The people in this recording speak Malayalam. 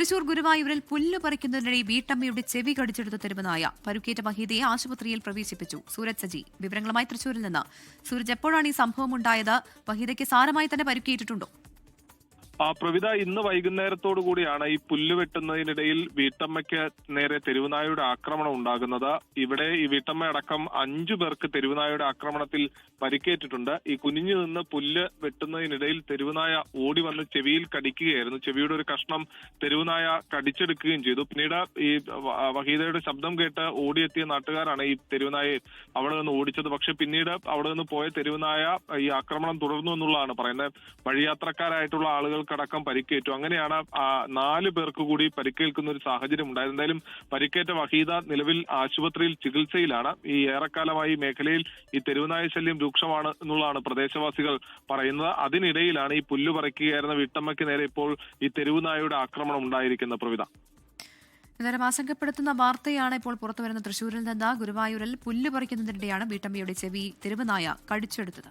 തൃശൂർ ഗുരുവായൂരിൽ പുല്ല് പറിക്കുന്നതിനിടെ വീട്ടമ്മയുടെ ചെവി കടിച്ചെടുത്ത തെരുവനായ പരുക്കേറ്റ മഹീതയെ ആശുപത്രിയിൽ പ്രവേശിപ്പിച്ചു. സൂരജ് സജി. വിവരങ്ങളുമായി തൃശൂരിൽ നിന്ന്. സൂരജ് എപ്പോഴാണ് ഈ സംഭവം ഉണ്ടായത്? വഹീദയ്ക്ക് സാരമായി തന്നെ പരുക്കേറ്റിട്ടുണ്ടോ? പ്രവിത ഇന്ന് വൈകുന്നേരത്തോടു കൂടിയാണ് ഈ പുല്ല് വെട്ടുന്നതിനിടയിൽ വീട്ടമ്മയ്ക്ക് നേരെ തെരുവുനായുടെ ആക്രമണം ഉണ്ടാകുന്നത്. ഇവിടെ ഈ വീട്ടമ്മ അടക്കം അഞ്ചു പേർക്ക് തെരുവുനായുടെ ആക്രമണത്തിൽ പരിക്കേറ്റിട്ടുണ്ട്. ഈ കുനിഞ്ഞു നിന്ന് പുല്ല് വെട്ടുന്നതിനിടയിൽ തെരുവുനായ ഓടി വന്ന് ചെവിയിൽ കടിക്കുകയായിരുന്നു. ചെവിയുടെ ഒരു കഷ്ണം തെരുവുനായ കടിച്ചെടുക്കുകയും ചെയ്തു. പിന്നീട് ഈ വഹീദയുടെ ശബ്ദം കേട്ട് ഓടിയെത്തിയ നാട്ടുകാരാണ് ഈ തെരുവുനായെ അവിടെ നിന്ന് ഓടിച്ചത്. പക്ഷെ പിന്നീട് അവിടെ നിന്ന് പോയ തെരുവുനായ ഈ ആക്രമണം തുടർന്നു എന്നുള്ളതാണ് പറയുന്നത്. വഴിയാത്രക്കാരായിട്ടുള്ള ആളുകൾക്കടക്കം പരിക്കേറ്റു. അങ്ങനെയാണ് നാല് പേർക്ക് കൂടി പരിക്കേൽക്കുന്ന ഒരു സാഹചര്യം ഉണ്ടായത്. എന്തായാലും പരിക്കേറ്റ വഹീദ നിലവിൽ ആശുപത്രിയിൽ ചികിത്സയിലാണ്. ഈ ഏറെക്കാലമായി മേഖലയിൽ ഈ തെരുവുനായ ശല്യം രൂക്ഷമാണ് എന്നുള്ളതാണ് പ്രദേശവാസികൾ പറയുന്നത്. അതിനിടയിലാണ് ഈ പുല്ലു പറിക്കുകയായിരുന്ന വീട്ടമ്മയ്ക്ക് നേരെ ഇപ്പോൾ ഈ തെരുവുനായയുടെ ആക്രമണം ഉണ്ടായിരിക്കുന്ന പ്രവിധ. എന്തായാലും ആശങ്കപ്പെടുത്തുന്ന വാർത്തയാണ് ഇപ്പോൾ പുറത്തുവരുന്ന തൃശൂരിൽ നിന്ന് ഗുരുവായൂരിൽ പുല്ല് പറിക്കുന്നതിനിടെയാണ് വീട്ടമ്മയുടെ ചെവി തെരുവുനായ കടിച്ചെടുത്തത്.